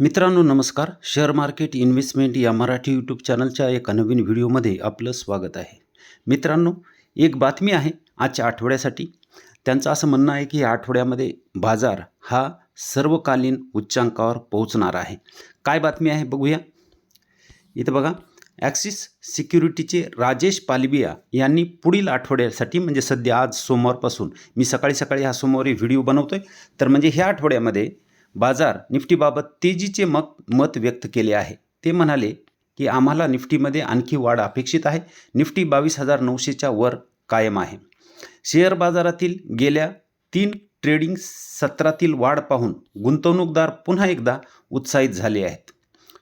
मित्रांनो नमस्कार. Share market investment या मराठी यूट्यूब चॅनलच्या एका नवीन व्हिडिओमध्ये आपलं स्वागत आहे. मित्रांनो एक बातमी आहे आजच्या आठवड्यासाठी. त्यांचं असं म्हणणं आहे की या आठवड्यामध्ये बाजार हा सर्वकालीन उच्चांकावर पोहोचणार आहे. काय बातमी आहे बघूया. इथं बघा. ॲक्सिस सिक्युरिटीचे राजेश पालबिया यांनी पुढील आठवड्यासाठी म्हणजे सध्या आज सोमवारपासून मी सकाळी सकाळी हा सोमवारी व्हिडिओ बनवतो आहे तर म्हणजे ह्या आठवड्यामध्ये बाजार निफ्टीबाबत तेजीचे मत मत व्यक्त केले आहे. ते म्हणाले की आम्हाला निफ्टीमध्ये आणखी वाढ अपेक्षित आहे. निफ्टी बावीस हजार नऊशेच्या वर कायम आहे. शेअर बाजारातील गेल्या तीन ट्रेडिंग सत्रातील वाढ पाहून गुंतवणूकदार पुन्हा एकदा उत्साहित झाले आहेत.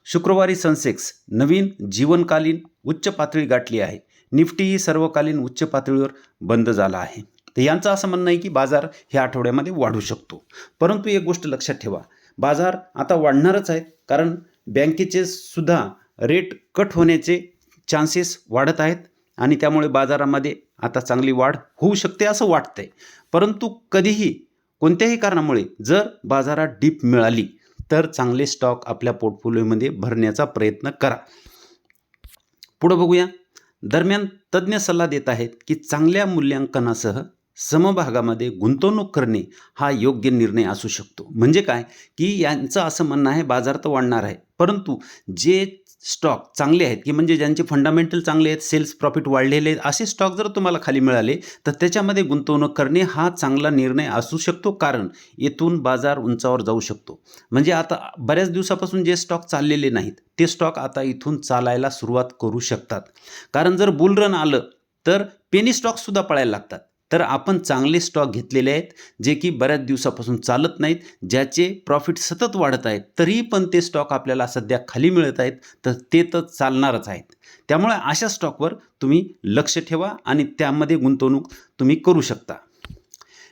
शुक्रवारी सेन्सेक्स नवीन जीवनकालीन उच्च पातळी गाठली आहे. निफ्टीही सर्वकालीन उच्च पातळीवर बंद झाला आहे. तर यांचं असं म्हणणं आहे की बाजार ह्या आठवड्यामध्ये वाढू शकतो. परंतु एक गोष्ट लक्षात ठेवा बाजार आता वाढणारच आहेत कारण बँकेचे सुद्धा रेट कट होण्याचे चान्सेस वाढत आहेत आणि त्यामुळे बाजारामध्ये आता चांगली वाढ होऊ शकते असं वाटतंय. परंतु कधीही कोणत्याही कारणामुळे जर बाजारात डीप मिळाली तर चांगले स्टॉक आपल्या पोर्टफोलिओमध्ये भरण्याचा प्रयत्न करा. पुढं बघूया. दरम्यान तज्ज्ञ सल्ला देत आहेत की चांगल्या मूल्यांकनासह समभागामध्ये गुंतवणूक करणे हा योग्य निर्णय असू शकतो. म्हणजे काय? की यांचं असं म्हणणं आहे बाजार तर वाढणार आहे. परंतु जे स्टॉक चांगले आहेत की म्हणजे ज्यांचे फंडामेंटल चांगले आहेत सेल्स प्रॉफिट वाढलेले आहेत असे स्टॉक जर तुम्हाला खाली मिळाले तर त्याच्यामध्ये गुंतवणूक करणे हा चांगला निर्णय असू शकतो. कारण येथून बाजार उंचावर जाऊ शकतो. म्हणजे आता बऱ्याच दिवसापासून जे स्टॉक चाललेले नाहीत ते स्टॉक आता इथून चालायला सुरुवात करू शकतात. कारण जर बुलरन आलं तर पेनी स्टॉकसुद्धा पळायला लागतात. तर आपण चांगले स्टॉक घेतलेले आहेत जे की बऱ्याच दिवसापासून चालत नाहीत ज्याचे प्रॉफिट सतत वाढत आहेत तरीही पण ते स्टॉक आपल्याला सध्या खाली मिळत आहेत तर ते तर चालणारच आहेत. त्यामुळे अशा स्टॉकवर तुम्ही लक्ष ठेवा आणि त्यामध्ये गुंतवणूक तुम्ही करू शकता.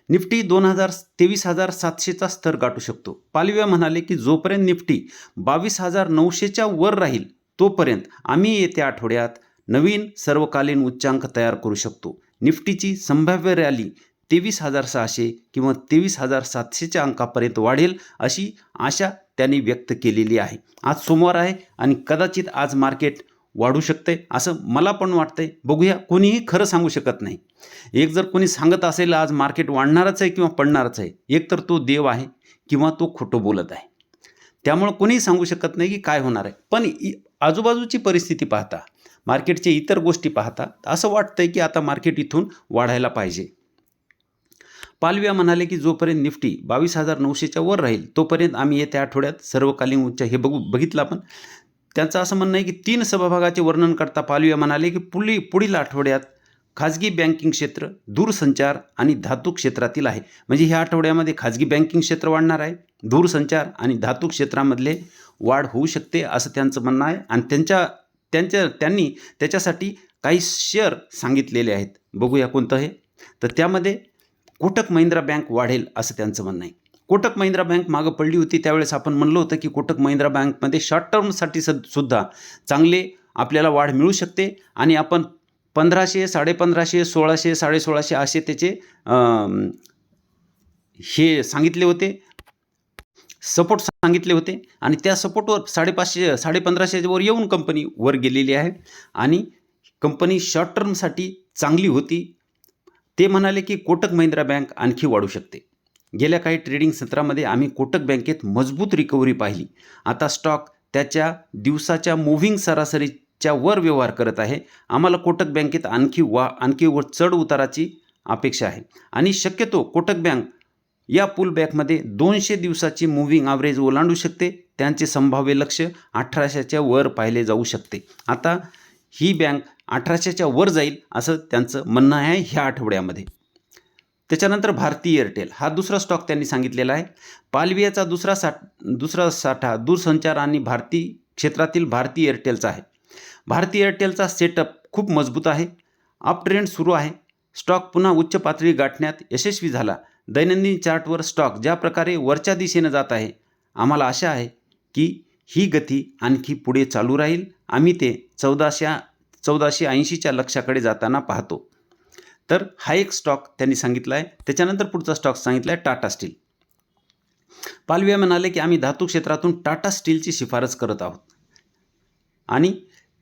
निफ्टी दोन हजार तेवीस हजार सातशेचा स्तर गाठू शकतो. पालव्या म्हणाले की जोपर्यंत निफ्टी बावीस हजार नऊशेच्या वर राहील तोपर्यंत आम्ही येत्या आठवड्यात नवीन सर्वकालीन उच्चांक तयार करू शकतो. निफ्टीची संभाव्य रॅली तेवीस हजार सहाशे किंवा तेवीस हजार सातशेच्या अंकापर्यंत वाढेल अशी आशा त्यांनी व्यक्त केलेली आहे. आज सोमवार आहे आणि कदाचित आज मार्केट वाढू शकते असं मला पण वाटतंय. बघूया कोणीही खरं सांगू शकत नाही. एक जर कोणी सांगत असेल आज मार्केट वाढणारच आहे किंवा पडणारच आहे एक तर तो देव आहे किंवा तो खोटं बोलत आहे. त्यामुळं कोणीही सांगू शकत नाही की काय होणार आहे. पण इ- आजूबाजूची परिस्थिती पाहता मार्केटचे इतर गोष्टी पाहता असं वाटतंय की आता मार्केट इथून वाढायला पाहिजे. पालव्या म्हणाले की जोपर्यंत निफ्टी बावीस हजार नऊशेच्या वर राहील तोपर्यंत आम्ही येत्या आठवड्यात सर्वकालीन उच्च हे बघू बघितलं आपण. त्यांचं असं म्हणणं आहे की तीन सभाभागाचे वर्णन करता पालव्या म्हणाले की पुढील पुढील आठवड्यात खाजगी बँकिंग क्षेत्र दूरसंचार आणि धातू क्षेत्रातील आहे. म्हणजे ह्या आठवड्यामध्ये खाजगी बँकिंग क्षेत्र वाढणार आहे दूरसंचार आणि धातू क्षेत्रामधले वाढ होऊ शकते असं त्यांचं म्हणणं आहे. आणि त्यांच्या त्यांच्या त्यांनी त्याच्यासाठी काही शेअर सांगितलेले आहेत. बघूया कोणतं हे तर त्यामध्ये कोटक महिंद्रा बँक वाढेल असं त्यांचं म्हणणं आहे. कोटक महिंद्रा बँक मागं पडली होती त्यावेळेस आपण म्हणलं होतं की कोटक महिंद्रा बँकमध्ये शॉर्ट टर्मसाठी सुद्धा चांगले आपल्याला वाढ मिळू शकते आणि आपण पंधराशे साडेपंधराशे सोळाशे साडेसोळाशे असे त्याचे हे सांगितले होते. सपोर्ट सांगितले होते आणि त्या सपोर्टवर साडेपाचशे साडेपंधराशेवर येऊन कंपनी वर गेलेली आहे. आणि कंपनी शॉर्ट टर्मसाठी चांगली होती. ते म्हणाले की कोटक महिंद्रा बँक आणखी वाढू शकते. गेल्या काही ट्रेडिंग सत्रामध्ये आम्ही कोटक बँकेत मजबूत रिकव्हरी पाहिली. आता स्टॉक त्याच्या दिवसाच्या मूव्हिंग सरासरीच्या वर व्यवहार करत आहे. आम्हाला कोटक बँकेत आणखी वा आणखी व चढ उताराची अपेक्षा आहे. आणि शक्यतो कोटक बँक या पुलबॅकमध्ये दोनशे दिवसाची मूव्हिंग ॲव्हरेज ओलांडू शकते. त्यांचे संभाव्य लक्ष अठराशेच्या वर पाहिले जाऊ शकते. आता ही बँक अठराशेच्या वर जाईल असं त्यांचं म्हणणं आहे ह्या आठवड्यामध्ये. त्याच्यानंतर भारतीय एअरटेल हा दुसरा स्टॉक त्यांनी सांगितलेला आहे. पालवियाचा दुसरा साठ दुसरा साठा दूरसंचार आणि भारती क्षेत्रातील भारती एअरटेलचा आहे. भारतीय एअरटेलचा सेटअप खूप मजबूत आहे. अप ट्रेंड सुरू आहे. स्टॉक पुन्हा उच्च पातळी गाठण्यात यशस्वी झाला. दैनंदिन चार्टवर स्टॉक ज्या प्रकारे वरच्या दिशेनं जात आहे आम्हाला आशा आहे की ही गती आणखी पुढे चालू राहील. आम्ही ते चौदाशे चौदाशे ऐंशीच्या लक्षाकडे जाताना पाहतो. तर हा एक स्टॉक त्यांनी सांगितला आहे त्याच्यानंतर पुढचा स्टॉक सांगितला आहे टाटा स्टील. पालव्या म्हणाले की आम्ही धातू क्षेत्रातून टाटा स्टीलची शिफारस करत आहोत. आणि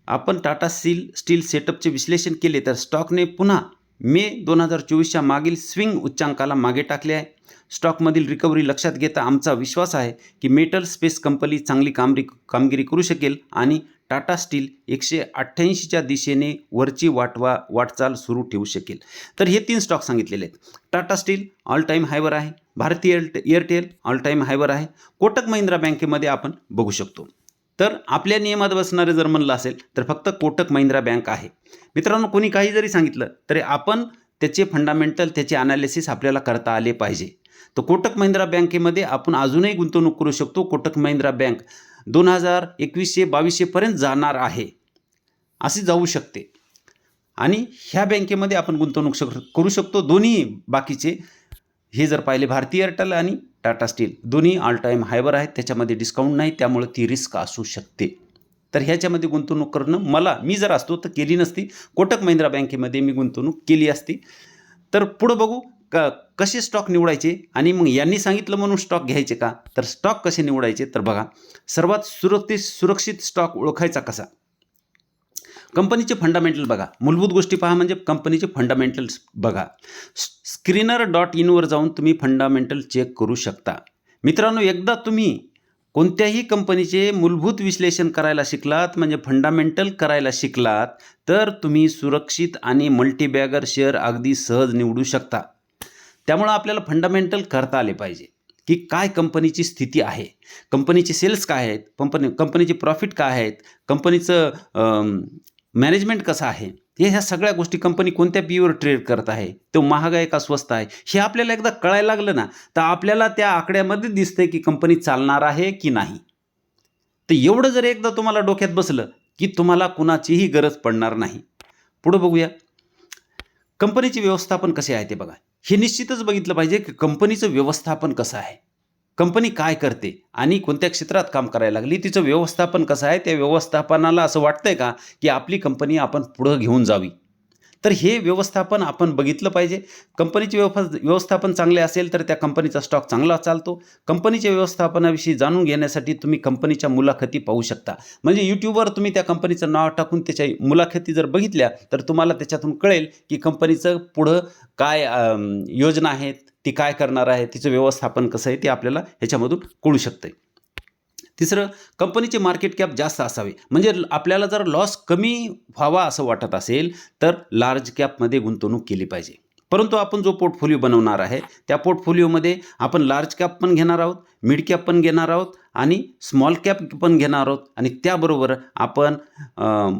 आपण टाटा स्टील स्टील सेटअपचे विश्लेषण केले तर स्टॉकने पुन्हा मे दोन हजार चोवीसच्या मागील स्विंग उच्चांकाला मागे टाकले आहे. स्टॉकमधील रिकव्हरी लक्षात घेता आमचा विश्वास आहे की मेटल स्पेस कंपनी चांगली कामरी कामगिरी करू शकेल आणि टाटा स्टील एकशे अठ्ठ्याऐंशीच्या दिशेने वरची वाटवा वाटचाल सुरू ठेवू शकेल. तर हे तीन स्टॉक सांगितलेले आहेत. टाटा स्टील ऑल टाईम हायवर आहे. भारतीय एअरटेल ऑल टाईम हायवर आहे. कोटक महिंद्रा बँकेमध्ये आपण बघू शकतो. तर आपल्या नियमात बसणारे जर म्हणलं असेल तर फक्त कोटक महिंद्रा बँक आहे. मित्रांनो कोणी काही जरी सांगितलं तरी आपण त्याचे फंडामेंटल त्याचे अनालिसिस आपल्याला करता आले पाहिजे. तर कोटक महिंद्रा बँकेमध्ये आपण अजूनही गुंतवणूक करू शकतो. कोटक महिंद्रा बँक दोन हजार एकवीसशे बावीसशेपर्यंत जाणार आहे. असे जाऊ शकते. आणि ह्या बँकेमध्ये आपण गुंतवणूक शक करू शकतो. दोन्ही बाकीचे हे जर पाहिले भारतीय एअरटेल आणि टाटा स्टील दोन्ही ऑल टाईम हायवर आहेत. त्याच्यामध्ये डिस्काउंट नाही त्यामुळे ती रिस्क असू शकते. तर ह्याच्यामध्ये गुंतवणूक करणं मला मी जर असतो तर केली नसती. कोटक महिंद्रा बँकेमध्ये मी गुंतवणूक केली असती. तर पुढं बघू क कसे स्टॉक निवडायचे? आणि मग यांनी सांगितलं म्हणून स्टॉक घ्यायचे का? तर स्टॉक कसे निवडायचे? तर बघा सर्वात सुरक्षित सुरक्षित स्टॉक ओळखायचा कसा? कंपनीचे फंडामेंटल बघा. मूलभूत गोष्टी पहा म्हणजे कंपनीचे फंडामेंटल्स बघा. स्क्रीनर डॉट इनवर जाऊन तुम्ही फंडामेंटल चेक करू शकता. मित्रांनो एकदा तुम्ही कोणत्याही कंपनीचे मूलभूत विश्लेषण करायला शिकलात म्हणजे फंडामेंटल करायला शिकलात तर तुम्ही सुरक्षित आणि मल्टीबॅगर शेअर अगदी सहज निवडू शकता. त्यामुळं आपल्याला फंडामेंटल करता आले पाहिजे. की काय कंपनीची स्थिती आहे? कंपनीचे सेल्स काय आहेत? कंपनी कंपनीचे प्रॉफिट काय आहेत? कंपनीचं मॅनेजमेंट कसं आहे? हे ह्या सगळ्या गोष्टी कंपनी कोणत्या पीवर ट्रेड करत आहे? तो महाग आहे का स्वस्त आहे? हे आपल्याला एकदा कळायला लागलं ना तर आपल्याला त्या आकड्यामध्ये दिसतंय की कंपनी चालणार आहे की नाही. तर एवढं जर एकदा तुम्हाला डोक्यात बसलं की तुम्हाला कुणाचीही गरज पडणार नाही. पुढं बघूया. कंपनीचे व्यवस्थापन कसे आहे ते बघा. हे निश्चितच बघितलं पाहिजे की कंपनीचं व्यवस्थापन कसं आहे. कंपनी काय करते आणि कोणत्या क्षेत्रात काम करायला लागली तिचं व्यवस्थापन कसं आहे त्या व्यवस्थापनाला असं वाटतंय का की आपली कंपनी आपण पुढं घेऊन जावी? तर हे व्यवस्थापन आपण बघितलं पाहिजे. कंपनीचे व्यवस्था व्यवस्थापन चांगले असेल तर त्या कंपनीचा स्टॉक चांगला चालतो. कंपनीच्या व्यवस्थापनाविषयी जाणून घेण्यासाठी तुम्ही कंपनीच्या मुलाखती पाहू शकता. म्हणजे यूट्यूबवर तुम्ही त्या कंपनीचं नाव टाकून त्याच्या मुलाखती जर बघितल्या तर तुम्हाला त्याच्यातून कळेल की कंपनीचं पुढं काय योजना आहेत ती काय करणार आहे तिचं व्यवस्थापन कसं आहे ते आपल्याला ह्याच्यामधून कळू शकतं तिसरं कंपनीचे मार्केट कॅप जास्त असावे. म्हणजे आपल्याला जर लॉस कमी व्हावा असं वाटत असेल तर लार्ज कॅपमध्ये गुंतवणूक केली पाहिजे. परंतु आपण जो पोर्टफोलिओ बनवणार आहे त्या पोर्टफोलिओमध्ये आपण लार्ज कॅप पण घेणार आहोत मिड कॅप पण घेणार आहोत आणि स्मॉल कॅप पण घेणार आहोत आणि त्याबरोबर आपण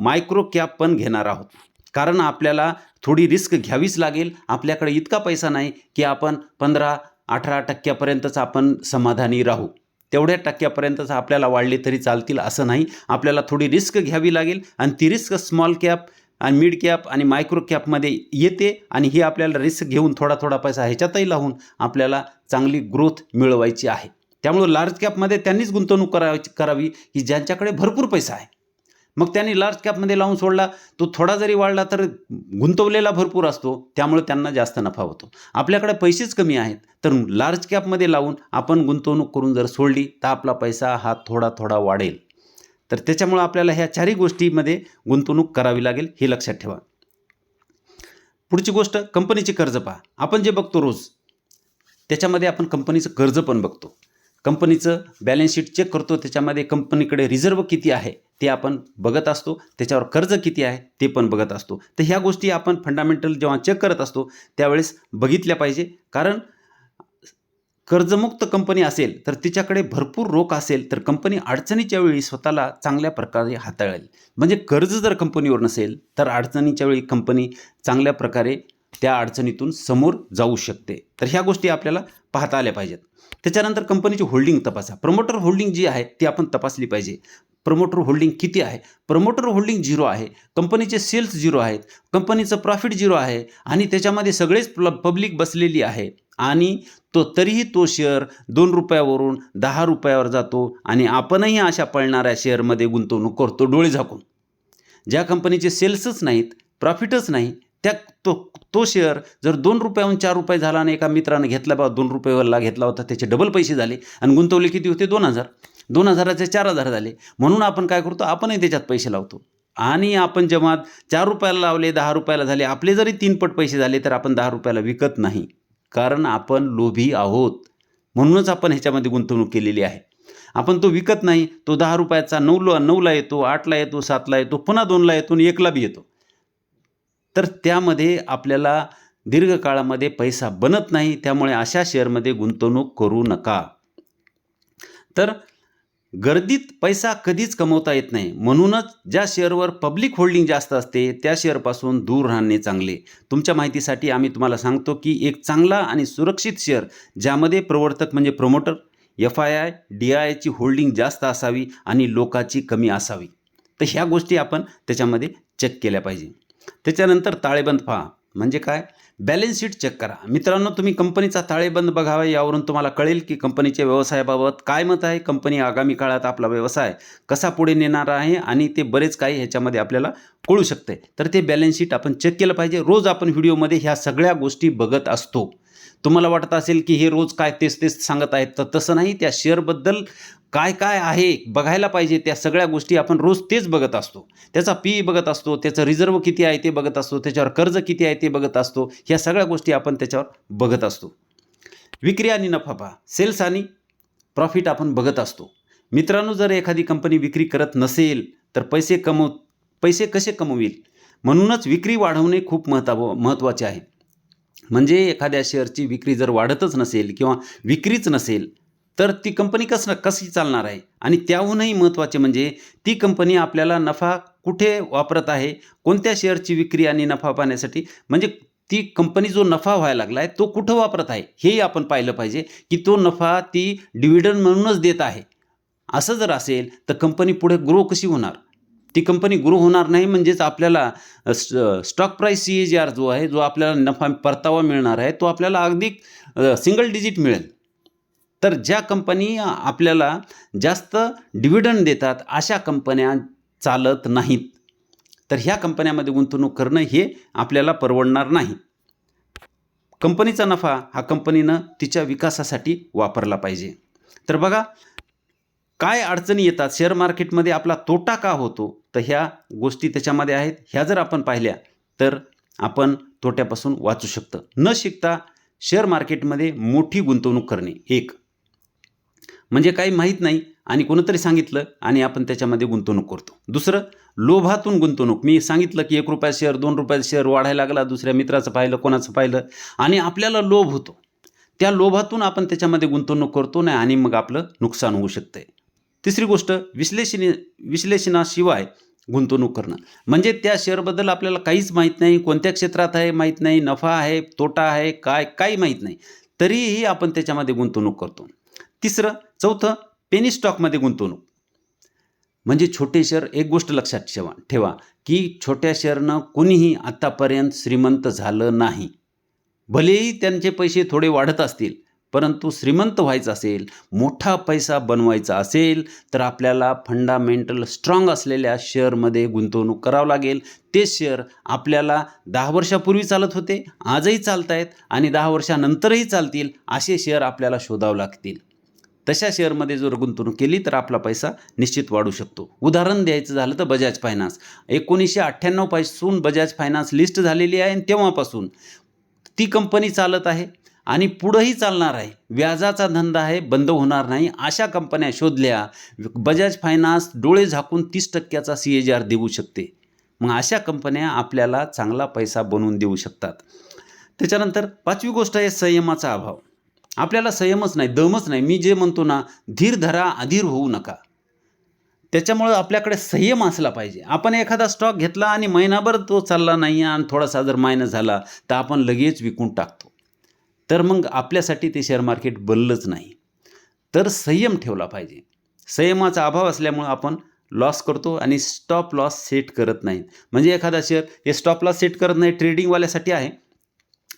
मायक्रो कॅप पण घेणार आहोत. कारण आपल्याला थोडी रिस्क घ्यावीच लागेल. आपल्याकडे इतका पैसा नाही की आपण पंधरा अठरा टक्क्यापर्यंतच आपण समाधानी राहू. तेवढ्या टक्क्यापर्यंतच आपल्याला वाढले तरी चालतील असं नाही. आपल्याला थोडी रिस्क घ्यावी लागेल आणि ती रिस्क स्मॉल कॅप आणि मिड कॅप आणि मायक्रो कॅपमध्ये येते आणि ही आपल्याला रिस्क घेऊन थोडा थोडा पैसा ह्याच्यातही लावून आपल्याला चांगली ग्रोथ मिळवायची आहे. त्यामुळं लार्ज कॅपमध्ये त्यांनीच गुंतवणूक करायची करावी की ज्यांच्याकडे भरपूर पैसा आहे. मग त्यांनी लार्ज कॅपमध्ये लावून सोडला. तो थोडा जरी वाढला तर गुंतवलेला भरपूर असतो. त्यामुळे त्यांना जास्त नफा होतो. आपल्याकडे पैसेच कमी आहेत. तर लार्ज कॅपमध्ये लावून आपण गुंतवणूक करून जर सोडली तर आपला पैसा हा थोडा थोडा वाढेल. तर त्याच्यामुळं आपल्याला ह्या चारही गोष्टीमध्ये गुंतवणूक करावी लागेल हे लक्षात ठेवा. पुढची गोष्ट कंपनीचे कर्ज पहा. आपण जे बघतो रोज त्याच्यामध्ये आपण कंपनीचं कर्ज पण बघतो. कंपनीचं बॅलन्स शीट चेक करतो त्याच्यामध्ये कंपनीकडे रिझर्व किती आहे ते आपण बघत असतो त्याच्यावर कर्ज किती आहे ते पण बघत असतो. तर ह्या गोष्टी आपण फंडामेंटल जेव्हा चेक करत असतो त्यावेळेस बघितल्या पाहिजे. कारण कर्जमुक्त कंपनी असेल तर तिच्याकडे भरपूर रोख असेल तर कंपनी अडचणीच्या वेळी स्वतःला चांगल्या प्रकारे हाताळेल. म्हणजे कर्ज जर कंपनीवर नसेल तर अडचणीच्या वेळी कंपनी चांगल्या प्रकारे त्या अडचणीतून समोर जाऊ शकते. तर ह्या गोष्टी आपल्याला पाहता आल्या पाहिजेत. त्याच्यानंतर कंपनीची होल्डिंग तपासा. प्रमोटर होल्डिंग जी आहे ती आपण तपासली पाहिजे. प्रमोटर होल्डिंग किती आहे? प्रमोटर होल्डिंग झिरो आहे. कंपनीचे सेल्स झिरो आहेत. कंपनीचं प्रॉफिट झिरो आहे. आणि त्याच्यामध्ये सगळेच पब्लिक बसलेली आहे. आणि तो तरीही तो शेअर दोन रुपयावरून दहा रुपयावर जातो आणि आपणही अशा पळणाऱ्या शेअरमध्ये गुंतवणूक करतो डोळे झाकून. ज्या कंपनीचे सेल्सच नाहीत प्रॉफिटच नाही त्या तो तो शेअर जर दोन रुपयाहून चार रुपये झाला आणि एका मित्रानं घेतला बा दोन रुपयेवरला घेतला होता त्याचे डबल पैसे झाले आणि गुंतवले किती होते? दोन हजार. दोन हजाराचे चार हजार झाले. म्हणून आपण काय करतो? आपणही त्याच्यात पैसे लावतो. आणि आपण जेव्हा चार रुपयाला लावले दहा रुपयाला झाले आपले जरी तीनपट पैसे झाले तर आपण दहा रुपयाला विकत नाही. कारण आपण लोभी आहोत. म्हणूनच आपण ह्याच्यामध्ये गुंतवणूक केलेली आहे. आपण तो विकत नाही तो दहा रुपयाचा नऊला नऊला येतो आठला येतो सातला येतो पुन्हा दोनला येतो आणि एकला बी येतो. तर त्यामध्ये आपल्याला दीर्घकाळामध्ये पैसा बनत नाही त्यामुळे अशा शेअरमध्ये गुंतवणूक करू नका. तर गर्दीत पैसा कधीच कमवता येत नाही. म्हणूनच ज्या शेअरवर पब्लिक होल्डिंग जास्त असते त्या शेअरपासून दूर राहणे चांगले. तुमच्या माहितीसाठी आम्ही तुम्हाला सांगतो की एक चांगला आणि सुरक्षित शेअर ज्यामध्ये प्रवर्तक म्हणजे promoter F I I D I आयची होल्डिंग जास्त असावी आणि लोकाची कमी असावी. तर ह्या गोष्टी आपण त्याच्यामध्ये चेक केल्या पाहिजे. त्याच्यानंतर ताळेबंद पहा. म्हणजे काय? बॅलन्स शीट चेक करा. मित्रांनो तुम्ही कंपनीचा ताळेबंद बघावा यावरून तुम्हाला कळेल की कंपनीच्या व्यवसायाबाबत काय मत आहे. कंपनी आगामी काळात आपला व्यवसाय कसा पुढे नेणार आहे आणि ते बरेच काही ह्याच्यामध्ये आपल्याला कळू शकते. तर ते बॅलन्स शीट आपण चेक केलं पाहिजे. रोज आपण व्हिडिओमध्ये ह्या सगळ्या गोष्टी बघत असतो. तुम्हाला वाटत असेल की हे रोज काय तेच तेच सांगत आहेत तर तसं नाही. त्या शेअरबद्दल काय काय आहे बघायला पाहिजे त्या सगळ्या गोष्टी आपण रोज तेच बघत असतो. त्याचा पी बघत असतो त्याचं रिझर्व किती आहे ते बघत असतो त्याच्यावर कर्ज किती आहे ते बघत असतो. ह्या सगळ्या गोष्टी आपण त्याच्यावर बघत असतो. विक्री आणि नफा पहा. सेल्स आणि प्रॉफिट आपण बघत असतो. मित्रांनो जर एखादी कंपनी विक्री करत नसेल तर पैसे कमव पैसे कसे कमवेल? म्हणूनच विक्री वाढवणे खूप महत्त्व महत्त्वाचे आहे. म्हणजे एखाद्या शेअरची विक्री जर वाढतच नसेल किंवा विक्रीच नसेल तर ती कंपनी कसं कशी चालणार आहे? आणि त्याहूनही महत्त्वाचे म्हणजे ती कंपनी आपल्याला नफा कुठे वापरत आहे? कोणत्या शेअरची विक्री आणि नफा पाहण्यासाठी? म्हणजे ती कंपनी जो नफा व्हायला लागला आहे तो कुठं वापरत आहे? हेही आपण पाहिलं पाहिजे की तो नफा ती डिव्हिडंड म्हणूनच देत आहे. असं जर असेल तर कंपनी पुढे ग्रो कशी होणार? ती कंपनी ग्रो होणार नाही म्हणजेच आपल्याला stock price C A G R जो आहे जो आपल्याला नफा परतावा मिळणार आहे तो आपल्याला अगदी सिंगल डिजिट मिळेल. तर ज्या कंपनी आपल्याला जास्त डिव्हिडंड देतात अशा कंपन्या चालत नाहीत. तर ह्या कंपन्यामध्ये गुंतवणूक करणं हे आपल्याला परवडणार नाही. कंपनीचा नफा हा कंपनीनं तिच्या विकासासाठी वापरला पाहिजे. तर बघा काय अडचणी येतात? शेअर मार्केटमध्ये आपला तोटा का होतो? तर ह्या गोष्टी त्याच्यामध्ये आहेत. ह्या जर आपण पाहिल्या तर आपण तोट्यापासून वाचू शकतं. न शिकता शेअर मार्केटमध्ये मोठी गुंतवणूक करणे एक. म्हणजे काही माहीत नाही आणि कोणतरी सांगितलं आणि आपण त्याच्यामध्ये गुंतवणूक करतो. दुसरं लोभातून गुंतवणूक. मी सांगितलं की एक रुपया शेअर दोन रुपयाचा शेअर वाढायला लागला दुसऱ्या मित्राचं पाहिलं कोणाचं पाहिलं आणि आपल्याला लोभ होतो. त्या लोभातून आपण त्याच्यामध्ये गुंतवणूक करतो नाही आणि मग आपलं नुकसान होऊ शकतं तिसरी गोष्ट विश्लेषणी विश्लेषणाशिवाय गुंतवणूक करणं. म्हणजे त्या शेअरबद्दल आपल्याला काहीच माहीत नाही कोणत्या क्षेत्रात आहे माहीत नाही नफा आहे तोटा आहे काय काही माहीत नाही. तरीही आपण त्याच्यामध्ये गुंतवणूक करतो. तिसरं चौथं पेनी स्टॉकमध्ये गुंतवणूक. म्हणजे छोटे शेअर एक गोष्ट लक्षात ठेवा ठेवा की छोट्या शेअरनं कोणीही आत्तापर्यंत श्रीमंत झालं नाही. भलेही त्यांचे पैसे थोडे वाढत असतील परंतु श्रीमंत व्हायचं असेल मोठा पैसा बनवायचा असेल तर आपल्याला फंडामेंटल स्ट्रॉंग असलेल्या शेअरमध्ये गुंतवणूक करावं लागेल. ते शेअर आपल्याला दहा वर्षापूर्वी चालत होते आजही चालत आहेत आणि दहा वर्षानंतरही चालतील असे शेअर आपल्याला शोधावं लागतील. तशा शेअरमध्ये जर गुंतवणूक केली तर आपला पैसा निश्चित वाढू शकतो. उदाहरण द्यायचं झालं तर बजाज फायनान्स एकोणीसशे अठ्ठ्याण्णवपासून बजाज फायनान्स लिस्ट झालेली आहे आणि तेव्हापासून ती कंपनी चालत आहे आणि पुढंही चालणार आहे. व्याजाचा धंदा आहे बंद होणार नाही. अशा कंपन्या शोधल्या बजाज फायनान्स डोळे झाकून तीस टक्क्याचा सी ए जी आर देऊ शकते. मग अशा कंपन्या आपल्याला चांगला पैसा बनवून देऊ शकतात. त्याच्यानंतर पाचवी गोष्ट आहे संयमाचा अभाव. आपल्याला संयमच नाही दमच नाही. मी जे म्हणतो ना धीर धरा अधीर होऊ नका. त्याच्यामुळं आपल्याकडे संयम असला पाहिजे. आपण एखादा स्टॉक घेतला आणि महिनाभर तो चालला नाही आणि थोडासा जर मायनस झाला तर आपण लगेच विकून टाकतो. तर मग आपल्यासाठी ते शेअर मार्केट बनलंच नाही. तर संयम ठेवला पाहिजे. संयमाचा अभाव असल्यामुळं आपण लॉस करतो आणि स्टॉप लॉस सेट करत नाहीत. म्हणजे एखादा शेअर हे स्टॉप लॉस सेट करत नाही ट्रेडिंगवाल्यासाठी आहे.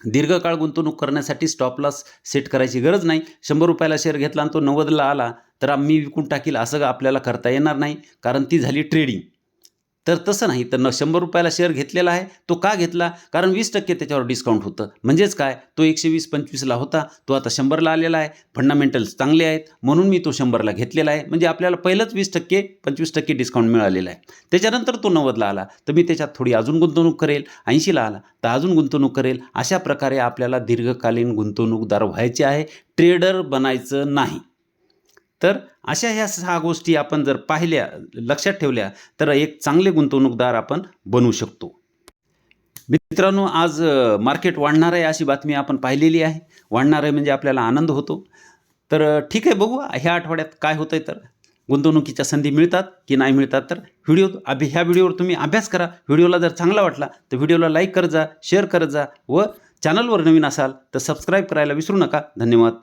दीर्घकाळ गुंतवणूक करण्यासाठी स्टॉप लॉस सेट करायची गरज नाही. शंभर रुपयाला शेअर घेतला आणि तो नव्वदला आला तर मी विकून टाकील असं आपल्याला करता येणार नाही कारण ती झाली ट्रेडिंग तर तसं नाही. तर न शंभर रुपयाला शेअर घेतलेला आहे. तो का घेतला? कारण वीस टक्के त्याच्यावर डिस्काउंट होतं. म्हणजेच काय? तो एकशे वीस पंचवीसला होता. तो आता शंभरला आलेला आहे. फंडामेंटल्स चांगले आहेत. म्हणून मी तो शंभरला घेतलेला आहे. म्हणजे आपल्याला पहिलंच वीस टक्के पंचवीस टक्के डिस्काउंट मिळालेला आहे. त्याच्यानंतर तो नव्वदला आला. तर मी त्याच्यात थोडी अजून गुंतवणूक करेल. ऐंशीला आला. तर अजून गुंतवणूक करेल. अशा प्रकारे आपल्याला दीर्घकालीन गुंतवणूकदार व्हायचे आहे. ट्रेडर बनायचं नाही. तर अशा ह्या सहा गोष्टी आपण जर पाहिल्या लक्षात ठेवल्या तर एक चांगले गुंतवणूकदार आपण बनू शकतो. मित्रांनो आज मार्केट वाढणार आहे अशी बातमी आपण पाहिलेली आहे. वाढणार आहे म्हणजे आपल्याला आनंद होतो. तर ठीक आहे बघू ह्या आठवड्यात काय होतं आहे तर. गुंतवणुकीच्या संधी मिळतात की नाही मिळतात तर. व्हिडिओ अभि ह्या व्हिडिओवर तुम्ही अभ्यास करा. व्हिडिओला जर चांगला वाटला तर व्हिडिओला लाईक करत जा शेअर करत जा व चॅनलवर नवीन असाल तर सबस्क्राईब करायला विसरू नका. धन्यवाद.